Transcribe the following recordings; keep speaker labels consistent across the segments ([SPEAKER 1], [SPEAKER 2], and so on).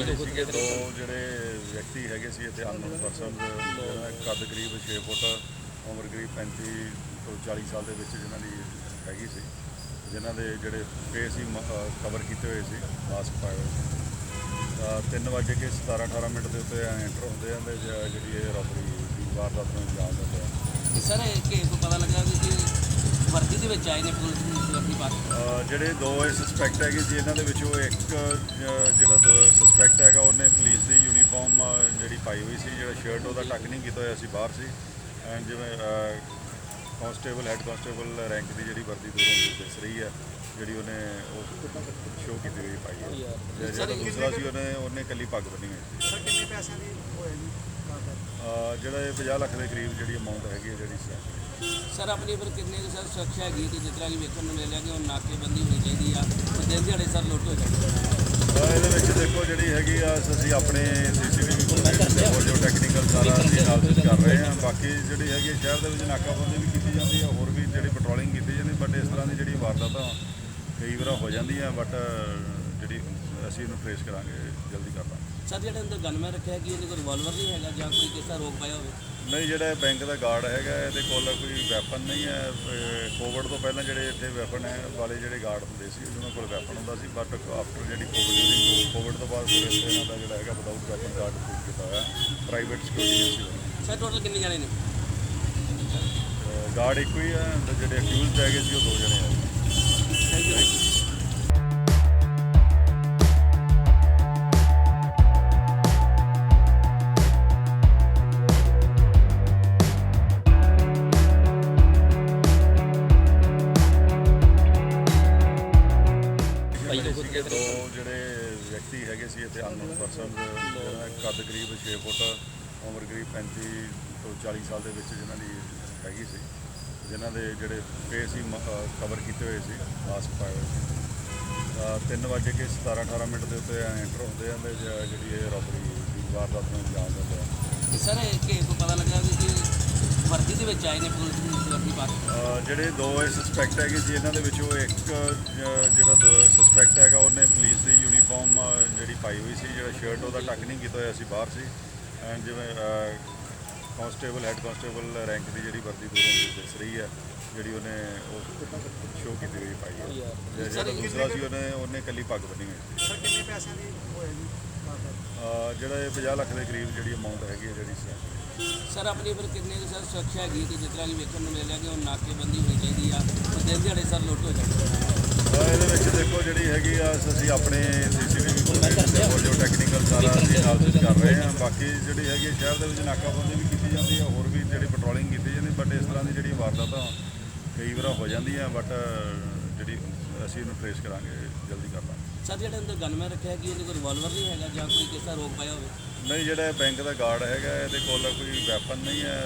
[SPEAKER 1] ਸੀਗੇ ਦੋ ਜਿਹੜੇ ਵਿਅਕਤੀ ਹੈਗੇ ਸੀ ਇੱਥੇ ਅਨਨੋਨ ਪਰਸਨ ਕੱਦ ਕਰੀਬ 6 ਫੁੱਟ ਉਮਰ ਕਰੀਬ 35 ਤੋਂ 40 ਸਾਲ ਦੇ ਵਿੱਚ ਜਿਨ੍ਹਾਂ ਦੀ ਹੈਗੀ ਸੀ ਜਿਨ੍ਹਾਂ ਦੇ ਜਿਹੜੇ ਫੇਸ ਹੀ ਕਵਰ ਕੀਤੇ ਹੋਏ ਸੀ ਮਾਸਕ ਪਾਏ ਹੋਏ ਸੀ। ਤਾਂ 3 ਵਜੇ ਕੇ 17 18 ਮਿੰਟ ਦੇ ਉੱਤੇ ਐਂਟਰ ਹੁੰਦੇ ਆ ਤੇ ਜਿਹੜੀ ਇਹ ਰੋਬਰੀ ਦੀ ਵਾਰਦਾਤ ਨੂੰ ਅੰਜਾਮ ਦਿੰਦੇ ਆ।
[SPEAKER 2] ਸਰ ਇਹ ਕੇਸ ਤੋਂ ਪਤਾ ਲੱਗਾ ਕਿ ਵਰਦੀ ਦੇ ਵਿੱਚ ਆਏ ਨੇ ਪੁਲਿਸ ਦੀ ਵਰਦੀ ਪਾ ਕੇ?
[SPEAKER 1] ਅਹ ਜਿਹੜੇ ਦੋ ਇਹ ਸਸਪੈਕਟ ਹੈਗੇ ਸੀ ਇਹਨਾਂ ਦੇ ਵਿੱਚੋਂ ਇੱਕ ਅਹ, ਜਿਹੜਾ ਸਸਪੈਕਟ ਹੈਗਾ ਉਹਨੇ ਪੁਲਿਸ ਦੀ ਯੂਨੀਫਾਰਮ ਜਿਹੜੀ ਪਾਈ ਹੋਈ ਸੀ ਜਿਹੜਾ ਸ਼ਰਟ ਉਹਦਾ ਟੱਕ ਨਹੀਂ ਕੀਤਾ ਹੋਇਆ ਸੀ ਬਾਹਰ ਸੀ। ਐਂਡ ਜਿਵੇਂ ਕਾਂਸਟੇਬਲ ਹੈੱਡ ਕਾਂਸਟੇਬਲ ਰੈਂਕ ਦੀ ਜਿਹੜੀ ਵਰਦੀ ਦੂਰੋਂ ਦਿਸ ਰਹੀ ਹੈ ਜਿਹੜੀ ਉਹਨੇ ਉਹ ਸ਼ੋਅ ਕੀਤੀ ਹੋਈ ਪਾਈ ਹੈ। ਤੇ ਜਿਹੜਾ ਦੂਸਰਾ ਸੀ ਉਹਨੇ ਉਹਨੇ ਕੱਲੀ ਪੱਗ ਬੰਨੀ ਹੋਈ ਸੀ।
[SPEAKER 3] ਸਰ ਕਿੰਨੇ ਪੈਸਿਆਂ ਦੀ ਹੋਇਆ ਜੀ?
[SPEAKER 1] ਅਹ, ਜਿਹੜਾ ਇਹ 50 ਲੱਖ ਦੇ ਕਰੀਬ ਜਿਹੜੀ ਅਮਾਉਂਟ ਹੈਗੀ ਹੈ ਜਿਹੜੀ ਸੀ
[SPEAKER 2] ਸਰ ਆਪਣੀ ਫਿਰ ਕਿੰਨੇ ਕੁ ਸਰ ਸੁਰੱਖਿਆ ਹੈਗੀ ਤੇ ਜਿਸ ਤਰ੍ਹਾਂ ਕਿ ਵੇਖਣ ਨੂੰ ਮਿਲਿਆ ਕਿ ਉਹ ਨਾਕੇਬੰਦੀ ਹੋਣੀ ਚਾਹੀਦੀ ਆ ਉਹ ਦਿਨ ਦਿਹਾੜੇ ਸਰ ਲੁੱਟ ਹੋ ਜਾਂਦੀ
[SPEAKER 1] ਅਹ ਇਹਦੇ ਵਿੱਚ ਦੇਖੋ ਜਿਹੜੀ ਹੈਗੀ ਆ ਅਸੀਂ ਆਪਣੇ ਸੀਸੀਟੀਵੀ ਹੋਰ ਜੋ ਟੈਕਨੀਕਲ ਸਾਰਾ ਅਸੀਂ ਅਨਾਲਿਸਿਸ ਕਰ ਰਹੇ ਹਾਂ। ਬਾਕੀ ਜਿਹੜੀ ਹੈਗੀ ਆ, ਸ਼ਹਿਰ ਦੇ ਵਿੱਚ ਨਾਕਾਬੰਦੀ ਵੀ ਕੀਤੀ ਜਾਂਦੀ ਹੈ ਹੋਰ ਵੀ ਜਿਹੜੀ ਪੈਟਰੋਲਿੰਗ ਕੀਤੀ ਜਾਂਦੀ ਬਟ ਇਸ ਤਰ੍ਹਾਂ ਦੀ ਜਿਹੜੀ ਵਾਰਦਾਤਾਂ ਕਈ ਵਾਰ ਹੋ ਜਾਂਦੀਆਂ ਬਟ ਜਿਹੜੀ ਅਸੀਂ ਇਹਨੂੰ ਟ੍ਰੇਸ ਕਰਾਂਗੇ ਜਲਦੀ ਕਰ ਲਾਂਗੇ।
[SPEAKER 2] ਸਰ ਜਿਹੜੇ ਅੰਦਰ ਗਨਮੈਨ ਰੱਖਿਆ ਕਿ ਇਹਦੇ ਕੋਲ ਰਿਵਾਲਵਰ ਨਹੀਂ ਹੈਗਾ ਜਾਂ ਕੋਈ ਕਿਸੇ ਦਾ ਰੋਕ ਪਾਇਆ ਹੋਵੇ?
[SPEAKER 1] ਨਹੀਂ ਜਿਹੜਾ ਬੈਂਕ ਦਾ ਗਾਰਡ ਹੈਗਾ ਇਹਦੇ ਕੋਲ ਕੋਈ ਵੈਪਨ ਨਹੀਂ ਹੈ। ਕੋਵਿਡ ਤੋਂ ਪਹਿਲਾਂ ਜਿਹੜੇ ਇੱਥੇ ਵੈਪਨ ਹੈ ਵਾਲੇ ਜਿਹੜੇ ਗਾਰਡ ਹੁੰਦੇ ਸੀ ਉਹਨਾਂ ਕੋਲ ਵੈਪਨ ਹੁੰਦਾ ਸੀ। ਬਟ ਆਫਟਰ ਜਿਹੜੀ ਕੋਵਿਡ ਡਿਊਰਿੰਗ ਕੋਵਿਡ ਤੋਂ ਬਾਅਦ ਫਿਰ ਇਹਨਾਂ ਦਾ ਜਿਹੜਾ ਹੈਗਾ ਵਿਦਆਊਟ ਵੈਪਨ ਗਾਰਡ ਸ਼ੁਰੂ ਕੀਤਾ ਹੋਇਆ। Private security agency
[SPEAKER 2] sir total ਕਿੰਨੇ ਜਾਣੇ ਨੇ?
[SPEAKER 1] ਗਾਰਡ ਇੱਕੋ ਹੀ ਹੈ ਜਿਹੜੇ ਅਕਿਊਜ਼ਡ ਹੈਗੇ ਸੀ ਉਹ ਦੋ ਜਣੇ ਹੈ
[SPEAKER 2] ਥੈਂਕ ਯੂ
[SPEAKER 1] ਭਾਈ ਸੀਗੇ ਦੋ ਜਿਹੜੇ ਵਿਅਕਤੀ ਹੈਗੇ ਸੀ ਇੱਥੇ ਅਨਨੋਨ ਪਰਸਨ ਕੱਦ ਕਰੀਬ 6 ਫੁੱਟ ਉਮਰ ਕਰੀਬ 35 ਤੋਂ 40 ਸਾਲ ਦੇ ਵਿੱਚ ਜਿਨ੍ਹਾਂ ਦੀ ਹੈਗੀ ਸੀ ਜਿਨ੍ਹਾਂ ਦੇ ਜਿਹੜੇ ਫੇਸ ਹੀ ਕਵਰ ਕੀਤੇ ਹੋਏ ਸੀ ਮਾਸਕ ਪਾਏ ਹੋਏ ਸੀ। ਤਾਂ 3 ਵਜੇ ਕੇ 17 18 ਮਿੰਟ ਦੇ ਉੱਤੇ ਐਂਟਰ ਹੁੰਦੇ ਆ ਤੇ ਜਿਹੜੀ ਇਹ ਰੋਬਰੀ ਦੀ ਵਾਰਦਾਤ ਨੂੰ ਅੰਜਾਮ ਦਿੰਦੇ ਆ।
[SPEAKER 2] ਸਰ ਇਹ ਕੇਸ ਤੋਂ ਪਤਾ ਲੱਗਾ ਕਿ ਵਰਦੀ ਦੇ ਵਿੱਚ ਆਏ ਨੇ ਪੁਲਿਸ ਦੀ ਵਰਦੀ
[SPEAKER 1] ਅਹ ਜਿਹੜੇ ਦੋ ਸਸਪੈਕਟ ਹੈਗੇ ਸੀ ਇਹਨਾਂ ਦੇ ਵਿੱਚੋਂ ਇੱਕ ਪਾਈ ਹੋਈ ਸੀ ਜਿਹੜਾ ਸ਼ਰਟ ਉਹਦਾ ਟੱਕ ਨਹੀਂ ਕੀਤਾ ਹੋਇਆ ਸੀ ਬਾਹਰ ਸੀ। ਐਂਡ ਜਿਵੇਂ ਕਾਂਸਟੇਬਲ ਹੈੱਡ ਕਾਂਸਟੇਬਲ ਰੈਂਕ ਦੀ ਜਿਹੜੀ ਵਰਦੀ ਦੂਰੋਂ ਦਿਸ ਰਹੀ ਹੈ ਜਿਹੜੀ ਉਹਨੇ ਉਹ ਸ਼ੋਅ ਕੀਤੀ ਹੋਈ ਪਾਈ ਹੈ। ਤੇ ਜਿਹੜਾ ਦੂਸਰਾ ਸੀ ਉਹਨੇ ਉਹਨੇ ਕੱਲੀ ਪੱਗ ਬੰਨੀ ਹੋਈ ਸੀ।
[SPEAKER 3] ਸਰ ਕਿੰਨੇ ਪੈਸਿਆਂ ਦੀ ਹੋਇਆ ਜੀ?
[SPEAKER 1] ਜਿਹੜਾ ਇਹ 50 ਲੱਖ ਦੇ ਕਰੀਬ ਜਿਹੜੀ ਅਮਾਉਂਟ ਹੈਗੀ ਹੈ ਜਿਹੜੀ
[SPEAKER 2] ਸਰ ਆਪਣੀ ਫਿਰ ਕਿੰਨੇ ਕੁ ਸਰ ਸੁਰੱਖਿਆ ਹੈਗੀ ਤੇ ਜਿਸ ਤਰ੍ਹਾਂ ਕਿ ਵੇਖਣ ਨੂੰ ਮਿਲਿਆ ਕਿ ਉਹ ਨਾਕੇਬੰਦੀ ਹੋਣੀ ਚਾਹੀਦੀ ਆ ਉਹ ਦਿਨ ਦਿਹਾੜੇ ਸਰ ਲੁੱਟ ਹੋ ਜਾਂਦੀ
[SPEAKER 1] ਅਹ ਇਹਦੇ ਵਿੱਚ ਦੇਖੋ ਜਿਹੜੀ ਹੈਗੀ ਆ ਅਸੀਂ ਆਪਣੇ ਸੀਸੀਟੀਵੀ ਫੁਟੇਜ ਟੈਕਨੀਕਲ ਸਾਰਾ ਅਸੀਂ ਅਨਾਲਿਸਿਸ ਕਰ ਰਹੇ ਹਾਂ। ਬਾਕੀ ਜਿਹੜੀ ਹੈਗੀ ਆ, ਸ਼ਹਿਰ ਦੇ ਵਿੱਚ ਨਾਕਾਬੰਦੀ ਵੀ ਕੀਤੀ ਜਾਂਦੀ ਹੈ ਹੋਰ ਵੀ ਜਿਹੜੀ ਪੈਟਰੋਲਿੰਗ ਕੀਤੀ ਜਾਂਦੀ ਬਟ ਇਸ ਤਰ੍ਹਾਂ ਦੀ ਜਿਹੜੀ ਵਾਰਦਾਤਾਂ ਕਈ ਵਾਰ ਹੋ ਜਾਂਦੀਆਂ ਬਟ ਜਿਹੜੀ ਅਸੀਂ ਇਹਨੂੰ ਟ੍ਰੇਸ ਕਰਾਂਗੇ ਜਲਦੀ ਕਰ ਲਾਂਗੇ।
[SPEAKER 2] ਸਰ ਜਿਹੜੇ ਅੰਦਰ ਗਨਮੈਨ ਰੱਖਿਆ ਕਿ ਇਹਦੇ ਕੋਲ ਰਿਵਾਲਵਰ ਨਹੀਂ ਹੈਗਾ ਜਾਂ ਕੋਈ ਕਿਸੇ ਰੋਕ ਪਾਇਆ ਹੋਵੇ?
[SPEAKER 1] ਨਹੀਂ ਜਿਹੜਾ ਬੈਂਕ ਦਾ ਗਾਰਡ ਹੈਗਾ ਇਹਦੇ ਕੋਲ ਕੋਈ ਵੈਪਨ ਨਹੀਂ ਹੈ।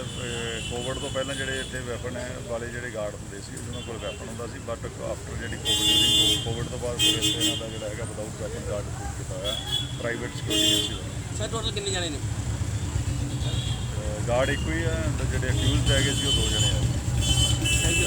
[SPEAKER 1] ਕੋਵਿਡ ਤੋਂ ਪਹਿਲਾਂ ਜਿਹੜੇ ਇੱਥੇ ਵੈਪਨ ਹੈ ਵਾਲੇ ਜਿਹੜੇ ਗਾਰਡ ਹੁੰਦੇ ਸੀ ਉਹਨਾਂ ਕੋਲ ਵੈਪਨ ਹੁੰਦਾ ਸੀ। ਬਟ ਆਫਟਰ ਜਿਹੜੀ ਕੋਵਿਡ ਡਿਊਰਿੰਗ ਕੋਵਿਡ ਤੋਂ ਬਾਅਦ ਇੱਥੇ ਇਹਨਾਂ ਦਾ ਜਿਹੜਾ ਹੈਗਾ ਵਿਦਆਊਟ ਵੈਪਨ ਗਾਰਡ ਕੀਤਾ ਹੋਇਆ। Private security agency
[SPEAKER 2] sir total ਕਿੰਨੇ ਜਾਣੇ ਨੇ?
[SPEAKER 1] ਗਾਰਡ ਇੱਕੋ ਹੀ ਹੈ ਜਿਹੜੇ ਅਕਿਊਜ਼ਡ ਹੈਗੇ ਸੀ ਉਹ ਦੋ ਜਣੇ ਹੈ
[SPEAKER 2] ਥੈਂਕ ਯੂ